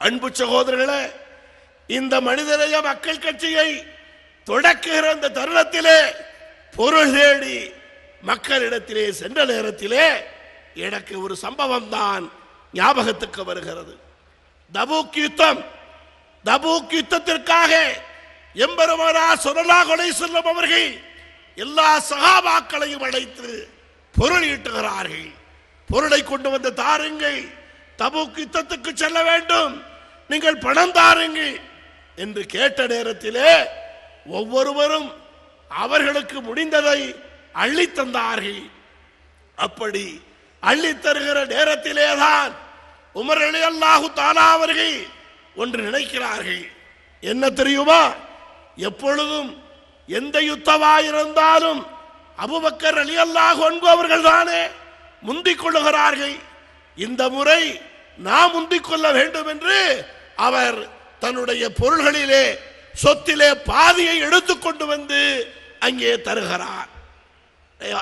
அன்பு சகோதரர்களே இந்த மனிதநேய மக்கள் கட்சியை தொடக்குகிற அந்த தருணத்திலே பொருள் தேடி மக்களிடத்திலே சென்ற நேரத்திலே எனக்கு ஒரு சம்பவம் தான் ஞாபகத்துக்கு வருகிறது. தபூக் யுத்தம் தபூக் யுத்தத்திற்காக எம்பெருமானா சுரலா கொலை செல்லும் அவர்கள் எல்லா சகாபாக்களையும் அழைத்து பொருள் ஈட்டுகிறார்கள். பொருளை கொண்டு வந்து தாருங்கள். தபூக் யுத்தத்துக்கு செல்ல வேண்டும். நீங்கள் பணம் தாருங்கள் என்று கேட்ட நேரத்திலே ஒவ்வொருவரும் அவர்களுக்கு முடிந்ததை அள்ளித் தந்தார்கள். அப்படி அள்ளி தருகிற நேரத்திலேதான் உமர் அலி அல்லாஹு தாலா அவர்கள் ஒன்று நினைக்கிறார்கள். என்ன தெரியுமா? எப்பொழுதும் எந்த யுத்தமாயிருந்தாலும் அபுபக்கர் அலி அல்லாஹ் அவர்கள் தானே முந்திக் கொள்ளுகிறார்கள். இந்த முறை நாம் முந்திக் கொள்ள வேண்டும் என்று அவர் தன்னுடைய பொருள்களிலே சொத்திலே பாதியை எடுத்துக்கொண்டு வந்து அங்கே தருகிறார்.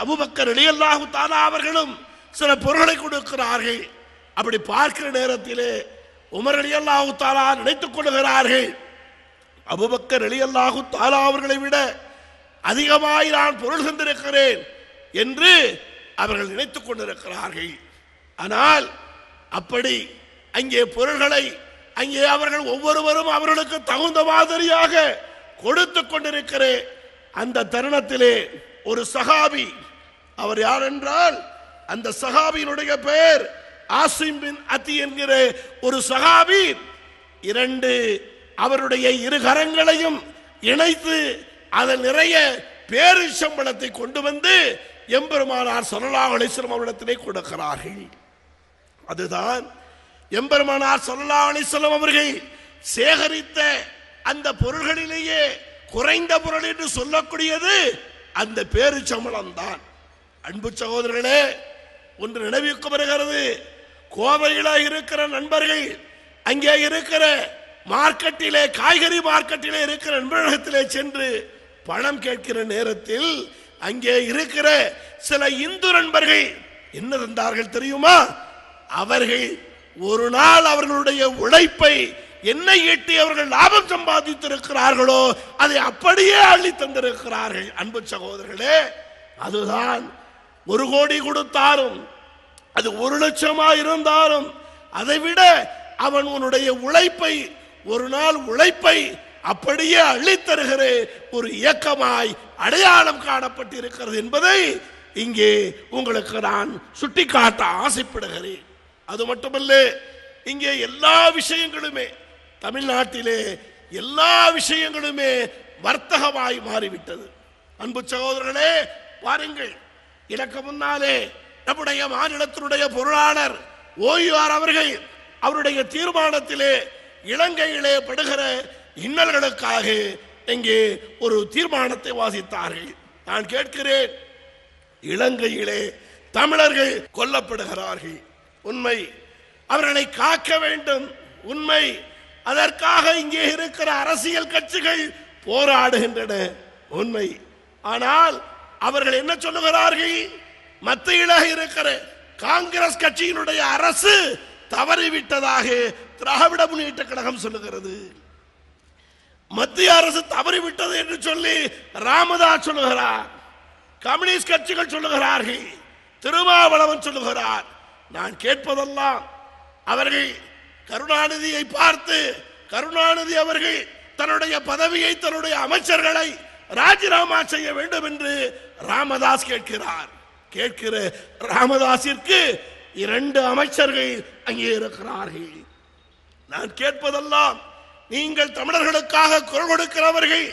அபுபக்கர் அலியல்லாஹு தாலா அவர்களும் சில பொருள்களை கொடுக்கிறார்கள். அப்படி பார்க்கிற நேரத்திலே உமர் அலியல்லாஹு தாலா நினைத்துக் கொள்கிறார்கள். அபுபக்கர் அலியல்லாஹு தாலா அவர்களை விட அதிகமாய் நான் பொருள் தந்திருக்கிறேன் என்று அவர்கள் நினைத்துக் கொண்டிருக்கிறார்கள். ஆனால் அப்படி அங்கே பொருள்களை அங்கே அவர்கள் ஒவ்வொருவரும் அவர்களுக்கு தகுந்த மாதிரியாக கொடுத்து கொண்டிருக்கிற அந்த தருணத்திலே ஒரு சகாபி அவர் யார் என்றால் அந்த சகாபியினுடைய பெயர் ஆசிம் பின் அத்தி என்கிற ஒரு சகாபி இரண்டு அவருடைய இரு கரங்களையும் இணைத்து அதில் நிறைய பேரிச்சம்பளத்தை கொண்டு வந்து எம்பெருமானார் சொல்லலாஹ் அலிஸ்லம் அவரிடத்திலே கொடுக்கிறார்கள். அதுதான் எம்பெருமானார் சொல்லலாஹ் அலிஸ்லம் அவர்கள் சேகரித்த அந்த பொருள்களிலேயே குறைந்த பொருள் என்று சொல்லக்கூடியது அந்த பேரிச்சம்பளம் தான் அன்பு சகோதரர்களே ஒன்று நினைவுக்கு வருகிறது. கோவையில இருக்கிற நண்பர்கள் அங்கே இருக்கிற மார்க்கெட்டிலே காய்கறி மார்க்கெட்டிலே இருக்கிற நண்பர்களிடத்திலே சென்று பணம் கேட்கிற நேரத்தில் அங்கே இருக்கிற சில இந்து நண்பர்கள் என்ன தந்தார்கள் தெரியுமா? அவர்கள் ஒரு நாள் அவர்களுடைய உழைப்பை என்ன ஈட்டி அவர்கள் லாபம் சம்பாதித்திருக்கிறார்களோ அதை அப்படியே அள்ளி தந்திருக்கிறார்கள். அன்பு சகோதரர்களே அதுதான் ஒரு கோடி கொடுத்தாலும் அது ஒரு லட்சமா இருந்தாலும் அதை விட அவன் உன்னுடைய உழைப்பை ஒரு நாள் உழைப்பை அப்படியே அள்ளித்தருகிற ஒரு இயக்கமாய் அடையாளம் காணப்பட்டிருக்கிறது என்பதை இங்கே உங்களுக்கு நான் சுட்டிக்காட்ட ஆசைப்படுகிறேன். அது மட்டுமல்ல இங்கே எல்லா விஷயங்களுமே தமிழ்நாட்டிலே எல்லா விஷயங்களுமே வர்த்தகமாய் மாறிவிட்டது. அன்பு சகோதரர்களே பாருங்கள் எனக்கு முன்னாலே நம்முடைய மாநிலத்தினுடைய பொருளாளர் ஓய்வார் அவர்கள் அவருடைய தீர்மானத்திலே இலங்கையிலே படுகிற இன்னல்களுக்காக இங்கே ஒரு தீர்மானத்தை வாசித்தார்கள். நான் கேட்கிறேன் இலங்கையிலே தமிழர்கள் கொல்லப்படுகிறார்கள். உண்மை. அவர்களை காக்க வேண்டும். உண்மை. அதற்காக இங்கே இருக்கிற அரசியல் கட்சிகள் போராடுகின்றன. உண்மை. ஆனால் அவர்கள் என்ன சொல்லுகிறார்கள்? மத்தியிலாக இருக்கிற காங்கிரஸ் கட்சியினுடைய அரசு தவறிவிட்டதாக திராவிட முன்னேற்ற கழகம் சொல்லுகிறது. மத்திய அரசு தவறிவிட்டது என்று சொல்லி ராமதாஸ் சொல்லுகிறார். கம்யூனிஸ்ட் கட்சிகள் சொல்லுகிறார்கள். திருமாவளவன் சொல்லுகிறார். நான் கேட்பதெல்லாம் அவர்கள் கருணாநிதியை பார்த்து கருணாநிதி அவர்கள் தன்னுடைய பதவியை தன்னுடைய அமைச்சர்களை ராஜினாமா செய்ய வேண்டும் என்று ராமதாஸ் கேட்கிறார். கேட்கிற ராமதாஸிற்கு இரண்டு அமைச்சர்கள் அங்கே இருக்கிறார்கள். நான் கேட்பதெல்லாம் நீங்கள் தமிழர்களுக்காக குரல் கொடுக்கிறவர்கள்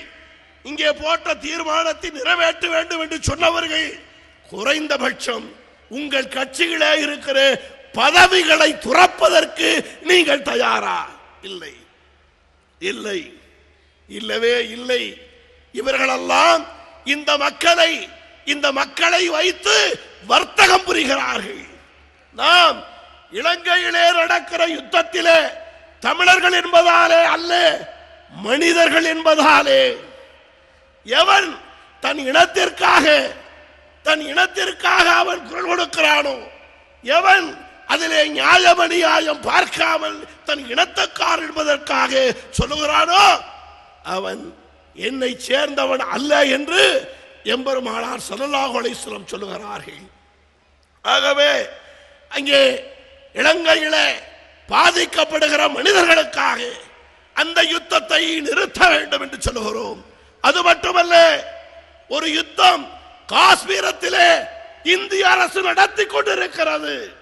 இங்கே போட்ட தீர்மானத்தை நிறைவேற்ற வேண்டும் என்று சொன்னவர்கள் குறைந்தபட்சம் உங்கள் கட்சிகளே இருக்கிற பதவிகளை துறப்பதற்கு நீங்கள் தயாரா? இல்லை. இல்லை. இல்லவே இல்லை. இவர்களெல்லாம் இந்த மக்களை இந்த மக்களை வைத்து வர்த்தகம் புரிகிறார்கள். நாம் இலங்கையிலே நடக்கிற யுத்தத்திலே தமிழர்கள் என்பதாலே அல்ல மனிதர்கள் என்பதாலே. எவன் தன் இனத்திற்காக தன் இனத்திற்காக அவன் குரல் கொடுக்கிறானோ எவன் அதிலே நியாயம் அநியாயம் பார்க்காமல் தன் இனத்தக்கார் என்பதற்காக சொல்லுகிறானோ அவன் என்னை சேர்ந்தவன் அல்ல என்று எம்பெருமானார் ஸல்லல்லாஹு சொல்லுகிறார்கள். ஆகவே அங்கே இலங்கையிலே பாதிக்கப்படுகிற மனிதர்களுக்காக அந்த யுத்தத்தை நிறுத்த வேண்டும் என்று சொல்லுகிறோம். அது மட்டுமல்ல ஒரு யுத்தம் காஷ்மீரத்திலே இந்திய அரசு நடத்தி கொண்டிருக்கிறது.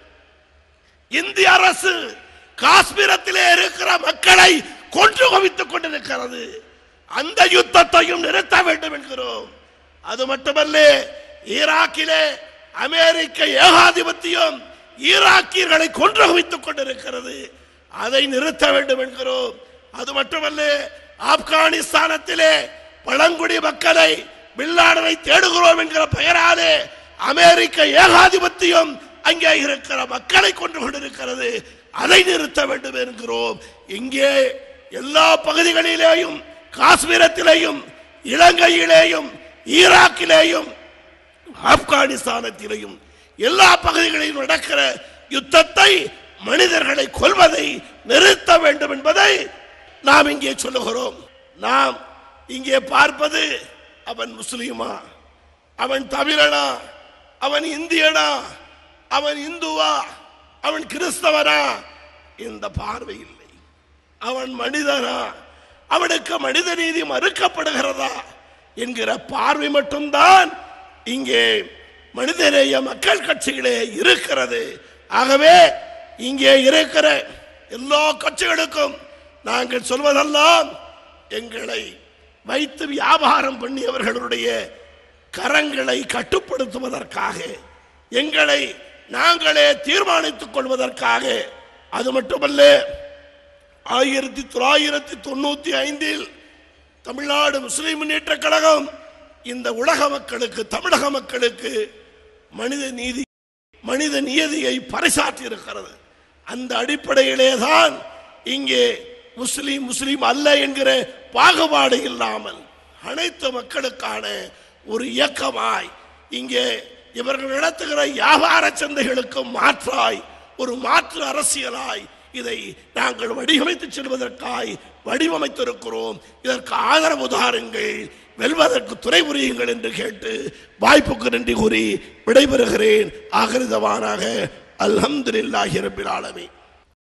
இந்திய அரசு காஷ்மீரத்திலே இருக்கிற மக்களை கொன்று குவித்துக் கொண்டிருக்கிறது. அந்த யுத்தத்தையும் நிறுத்த வேண்டும் என்கிறோம். அது மட்டுமல்ல ஈராக்கிலே அமெரிக்க ஏகாதிபத்தியம் ஈராக்கியர்களை கொன்று குவித்துக் கொண்டிருக்கிறது. அதை நிறுத்த வேண்டும் என்கிறோம். அது மட்டுமல்ல ஆப்கானிஸ்தானத்திலே பழங்குடி மக்களை பில்லாடனை தேடுகிறோம் என்கிற பெயராலே அமெரிக்க ஏகாதிபத்தியம் அங்கே இருக்கிற மக்களை கொண்டு கொண்டிருக்கிறது. அதை நிறுத்த வேண்டும் என்கிறோம். இங்கே எல்லா பகுதிகளிலேயும் காஷ்மீரத்திலேயும் இலங்கையிலேயும் ஈராக்கிலேயும் ஆப்கானிஸ்தானத்திலேயும் எல்லா பகுதிகளிலும் நடக்கிற யுத்தத்தை மனிதர்களை கொல்வதை நிறுத்த வேண்டும் என்பதை நாம் இங்கே சொல்லுகிறோம். நாம் இங்கே பார்ப்பது அவன் முஸ்லீமா அவன் தமிழனா அவன் இந்தியனா அவன் இந்துவா அவன் கிறிஸ்தவனா? இந்த பார்வை இல்லை. அவன் மனிதனா? அவனுக்கு மனித நீதி மறுக்கப்படுகிறதா என்கிற பார்வை மட்டும்தான் இங்கே மனிதநேய மக்கள் கட்சிகளே இருக்கிறது. ஆகவே இங்கே இருக்கிற எல்லா கட்சிகளுக்கும் நாங்கள் சொல்வதெல்லாம் எங்களை வைத்து வியாபாரம் பண்ணியவர்களுடைய கரங்களை கட்டுப்படுத்துவதற்காக எங்களை நாங்களே தீர்மானித்துக் கொள்வதற்காக. அது மட்டுமல்ல ஆயிரத்தி தொள்ளாயிரத்தி தொண்ணூத்தி ஐந்தில் தமிழ்நாடு முஸ்லிம் முன்னேற்ற கழகம் இந்த உலக மக்களுக்கு தமிழக மக்களுக்கு மனித நீதி மனித நியதியை பறைசாற்றி இருக்கிறது அந்த அடிப்படையிலே தான் இங்கே முஸ்லீம் முஸ்லீம் அல்ல என்கிற பாகுபாடு இல்லாமல் அனைத்து மக்களுக்கான ஒரு இயக்கமாய் இங்கே இவர்கள் நடத்துகிற வியாபார சந்தைகளுக்கு மாற்றாய் ஒரு மாற்று அரசியலாய் இதை நாங்கள் வடிவமைத்து செல்வதற்காய் வடிவமைத்திருக்கிறோம். இதற்கு ஆதரவு தாருங்கள் வெல்வதற்கு துணை புரியுங்கள் என்று கேட்டு வாய்ப்புக்கு நன்றி கூறி விடைபெறுகிறேன். ஆகிருதவானாக. அல்ஹம்துலில்லாஹி ரப்பில் ஆலமீன்.